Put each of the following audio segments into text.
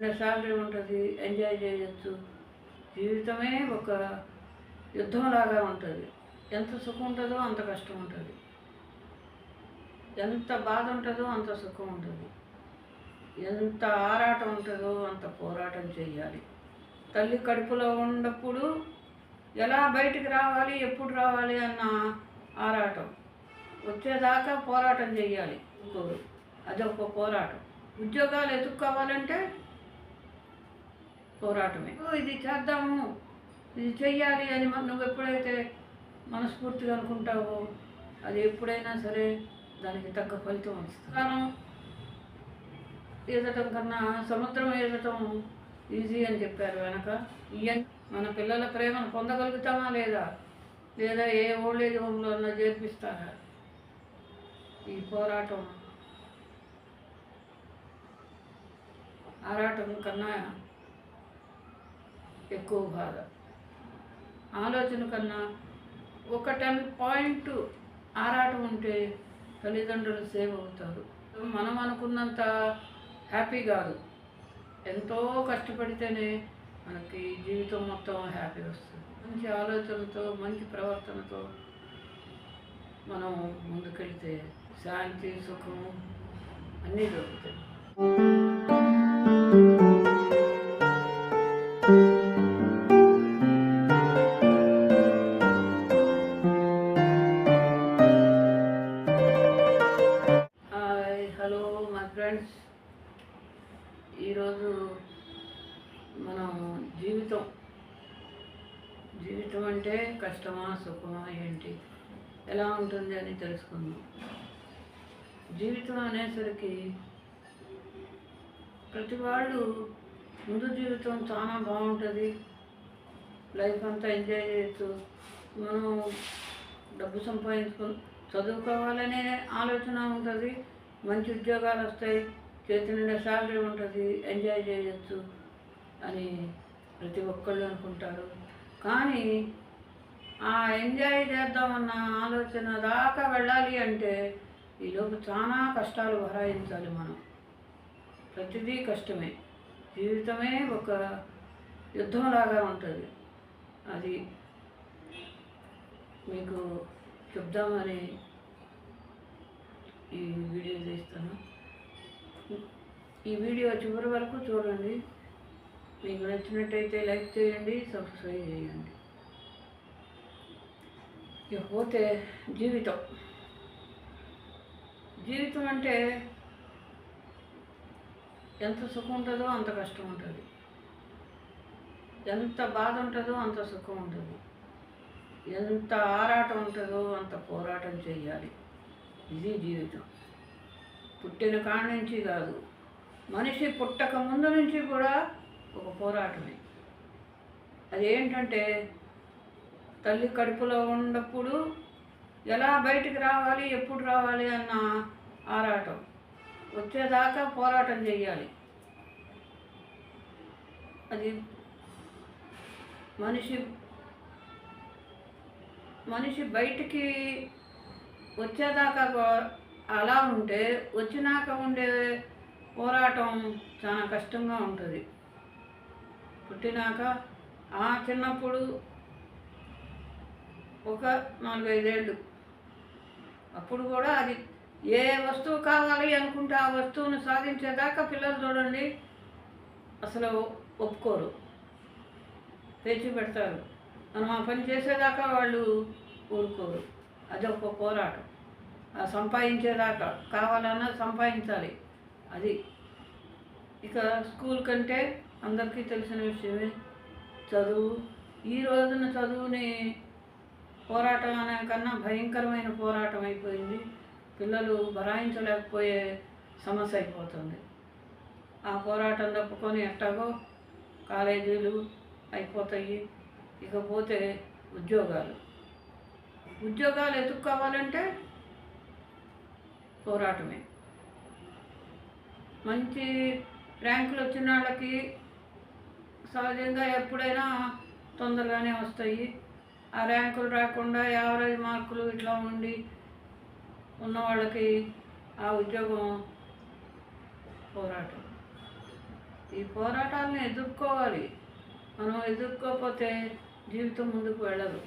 Salary ఉంటుంది enjoy చేయొచ్చు. జీవితమే ఒక యుద్ధంలాగా ఉంటుంది. ఎంత సుఖం ఉంటుందో అంత కష్టం ఉంటుంది ఎంత బాధ ఉంటుందో అంత సుఖం ఉంటుంది ఎంత ఆరాటం ఉంటుందో అంత పోరాటం చేయాలి తల్లి కడుపులో ఉన్నప్పుడు ఎలా బయటికి రావాలి ఎప్పుడు రావాలి అన్న ఆరాటం. వచ్చేదాకా పోరాటం చేయాలి ఇంకోరు అదొక పోరాటం. ఉద్యోగాలు ఎదుర్కోవాలంటే పోరాటమే. ఇది చేద్దాము. ఇది చెయ్యాలి అని మన- నువ్వు ఎప్పుడైతే మనస్ఫూర్తిగా అనుకుంటావో అది ఎప్పుడైనా సరే దానికి తగ్గ ఫలితం వస్తుంది. కారణం ఈదటం కన్నా సముద్రం ఈదటం ఈజీ అని చెప్పారు వెనక. ఇయన్ మన పిల్లల ప్రేమను పొందగలుగుతామా లేదా? లేదా ఏ ఓల్డేజ్ హోమ్లో అన్నా చేర్పిస్తారా? ఈ పోరాటం ఆరాటం కన్నా ఎక్కువ బాధ. ఆలోచన కన్నా ఒక టెన్ పాయింట్ ఆరాటం ఉంటే తల్లిదండ్రులు సేవ్ అవుతారు. మనం అనుకున్నంత హ్యాపీ కాదు. ఎంతో కష్టపడితేనే మనకి జీవితం మొత్తం హ్యాపీ వస్తుంది. మంచి ఆలోచనతో మంచి ప్రవర్తనతో మనం ముందుకెళ్తే శాంతి సుఖం అన్నీ దొరుకుతాయి. కష్టమా సుఖమా ఏంటి? ఎలా ఉంటుంది అని తెలుసుకుందాం. జీవితం అనేసరికి ప్రతి వాళ్ళు ముందు జీవితం చాలా బాగుంటుంది. లైఫ్ అంతా ఎంజాయ్ చేయొచ్చు. మనం డబ్బు సంపాదించుకొని చదువుకోవాలనే ఆలోచన ఉంటుంది. మంచి ఉద్యోగాలు వస్తాయి. చేతి నిండా శాలరీ ఉంటుంది. ఎంజాయ్ చేయొచ్చు అని ప్రతి ఒక్కళ్ళు అనుకుంటారు. కానీ ఆ ఎంజాయ్ చేద్దామన్న ఆలోచన దాకా వెళ్ళాలి అంటే ఈలోపు చాలా కష్టాలు భరాయించాలి మనం. ప్రతిదీ కష్టమే. జీవితమే ఒక యుద్ధంలాగా ఉంటుంది. అది మీకు చెప్దామని ఈ వీడియో చేస్తాను. ఈ వీడియో చివరి వరకు చూడండి. మీకు నచ్చినట్టయితే లైక్ చేయండి సబ్స్క్రైబ్ చేయండి. ఇకపోతే జీవితం. జీవితం అంటే ఎంత సుఖం ఉంటుందో అంత కష్టం ఉంటుంది ఎంత బాధ ఉంటుందో అంత సుఖం ఉంటుంది ఎంత ఆరాటం ఉంటుందో అంత పోరాటం చేయాలి ఇది జీవితం. పుట్టిన కాడి నుంచి కాదు మనిషి పుట్టక ముందు నుంచి కూడా ఒక పోరాటమే. అదేంటంటే తల్లి కడుపులో ఉన్నప్పుడు ఎలా బయటికి రావాలి ఎప్పుడు రావాలి అన్న ఆరాటం. వచ్చేదాకా పోరాటం చేయాలి అది మనిషి మనిషి బయటికి వచ్చేదాకా అలా ఉంటే వచ్చినాక ఉండే పోరాటం చాలా కష్టంగా ఉంటుంది. పుట్టినాక ఆ చిన్నప్పుడు ఒక నాలుగైదేళ్ళు. అప్పుడు కూడా అది ఏ వస్తువు కావాలి అనుకుంటే ఆ వస్తువును సాధించేదాకా పిల్లలు చూడండి అసలు ఒప్పుకోరు. తెచ్చి పెడతారు. మనం ఆ పని చేసేదాకా వాళ్ళు ఊరుకోరు. అదొక పోరాటం. ఆ సంపాదించేదాకా కావాలన్నా సంపాదించాలి. అది ఇక స్కూల్ కంటే అందరికీ తెలిసిన విషయమే. చదువు ఈ రోజున చదువుని పోరాటం అనే కన్నా భయంకరమైన పోరాటం అయిపోయింది. పిల్లలు భరాయించలేకపోయే సమస్య అయిపోతుంది. ఆ పోరాటం తప్పుకొని ఎట్టాగో కాలేజీలు అయిపోతాయి. ఇకపోతే ఉద్యోగాలు. ఉద్యోగాలు ఎదుక్కోవాలంటే పోరాటమే. మంచి ర్యాంకులు వచ్చిన వాళ్ళకి సహజంగా ఎప్పుడైనా తొందరగానే వస్తాయి. ర్యాంకులు రాకుండా యావరేజ్ మార్కులు ఇట్లా ఉండి ఉన్న వాళ్ళకి ఆ ఉద్యోగం పోరాటం. ఈ పోరాటాలను ఎదుర్కోవాలి. మనం ఎదుర్కోకపోతే జీవితం ముందుకు వెళ్ళదు.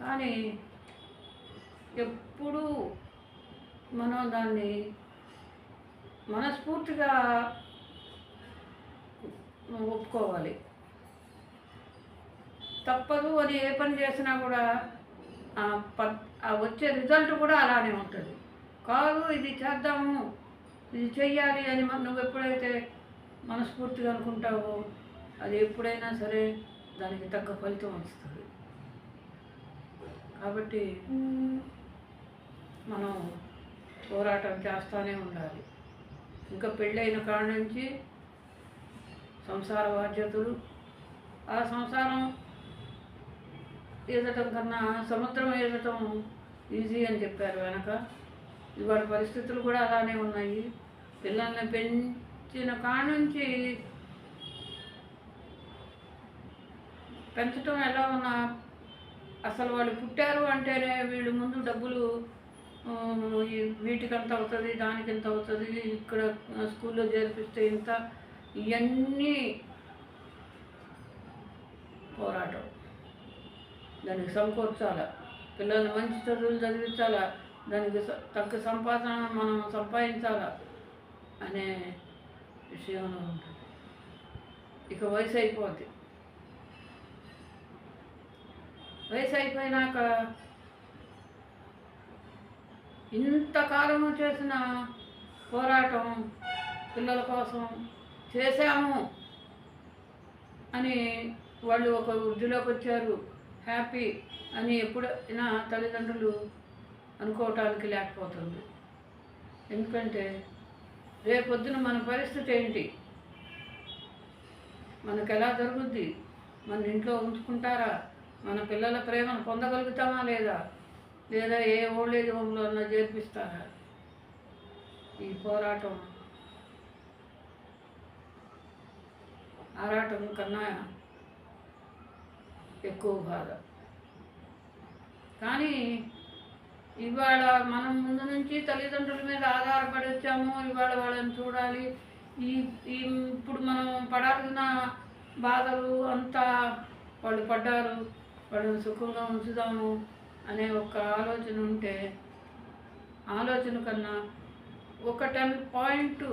కానీ ఎప్పుడూ మనం దాన్ని మనస్ఫూర్తిగా ఒప్పుకోవాలి. తప్పదు అని ఏ పని చేసినా కూడా ఆ ప- వచ్చే రిజల్ట్ కూడా అలానే ఉంటుంది. కాదు ఇది చేద్దాము ఇది చెయ్యాలి అని నువ్వు ఎప్పుడైతే మనస్ఫూర్తిగా అనుకుంటావో అది ఎప్పుడైనా సరే దానికి తగ్గ ఫలితం వస్తుంది. కాబట్టి మనం పోరాటం చేస్తూనే ఉండాలి. ఇంకా పెళ్ళైన కాడ నుంచి సంసార బాధ్యతలు ఆ సంసారం ఈదటం కన్నా సముద్రం ఈదటం ఈజీ అని చెప్పారు వెనక. ఇవాళ పరిస్థితులు కూడా అలానే ఉన్నాయి. పిల్లల్ని పెంచిన కాడ నుంచి పెంచటం ఎలా ఉన్నా అసలు వాళ్ళు పుట్టారు అంటేనే వీళ్ళు ముందు డబ్బులు వీటికి ఎంత వీటికంత అవుతుంది దానికి ఎంత అవుతుంది ఇక్కడ స్కూల్లో చేర్పిస్తే ఇంత ఇవన్నీ పోరాటం. దానికి సమకూర్చాల. పిల్లలు మంచి చదువులు చదివించాలా. దానికి తగ్గ సంపాదన మనం సంపాదించాలా అనే విషయంలో ఉంటుంది. ఇక వయసు అయిపోద్ది. వయసు అయిపోయినాక ఇంతకాలము చేసిన పోరాటం పిల్లల కోసం చేశాము అని వాళ్ళు ఒక వృద్ధిలోకి వచ్చారు. హ్యాపీ అని ఎప్పుడైనా తల్లిదండ్రులు అనుకోవటానికి లేకపోతుంది. ఎందుకంటే రేపొద్దున మన పరిస్థితి ఏంటి? మనకు ఎలా జరుగుద్ది? మన ఇంట్లో ఉంచుకుంటారా? మన పిల్లల ప్రేమను పొందగలుగుతామా లేదా? లేదా ఏ ఓల్డేజ్ హోమ్లో అన్నా చేర్పిస్తారా? ఈ పోరాటం ఆరాటం కన్నా ఎక్కువ బాధ. కానీ ఇవాళ మనం ముందు నుంచి తల్లిదండ్రుల మీద ఆధారపడి వచ్చాము ఇవాళ వాళ్ళని చూడాలి. ఈ ఇప్పుడు మనం పడాల్సిన బాధలు అంతా వాళ్ళు పడ్డారు. వాళ్ళని సుఖంగా ఉంచుదాము అనే ఒక ఆలోచన ఉంటే ఆలోచన కన్నా ఒక టెన్ పాయింట్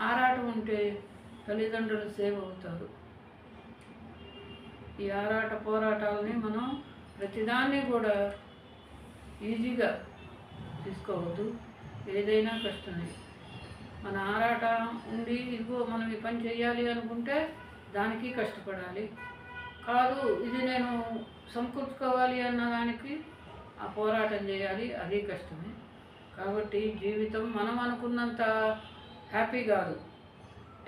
ఆరాటం ఉంటే తల్లిదండ్రులు సేవ్ అవుతారు. ఈ ఆరాట పోరాటాలని మనం ప్రతిదాన్ని కూడా ఈజీగా తీసుకోవద్దు. ఏదైనా కష్టమే. మన ఆరాట ఉండి ఇదిగో మనం ఈ పని చేయాలి అనుకుంటే దానికి కష్టపడాలి. కాదు ఇది నేను సమకూర్చుకోవాలి అన్న దానికి ఆ పోరాటం చేయాలి అది కష్టమే. కాబట్టి జీవితం మనం అనుకున్నంత హ్యాపీ కాదు.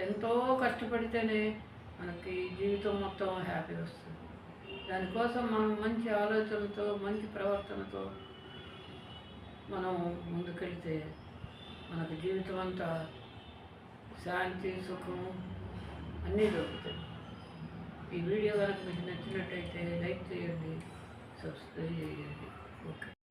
ఎంతో కష్టపడితేనే మనకి జీవితం మొత్తం హ్యాపీ వస్తుంది. దానికోసం మనం మంచి ఆలోచనలతో మంచి ప్రవర్తనతో మనం ముందుకెళ్తే మనకు జీవితం అంతా శాంతి సుఖం అన్నీ దొరుకుతాయి. ఈ వీడియో కనుక మీకు నచ్చినట్టయితే లైక్ చేయండి సబ్స్క్రైబ్ చేయండి. ఓకే.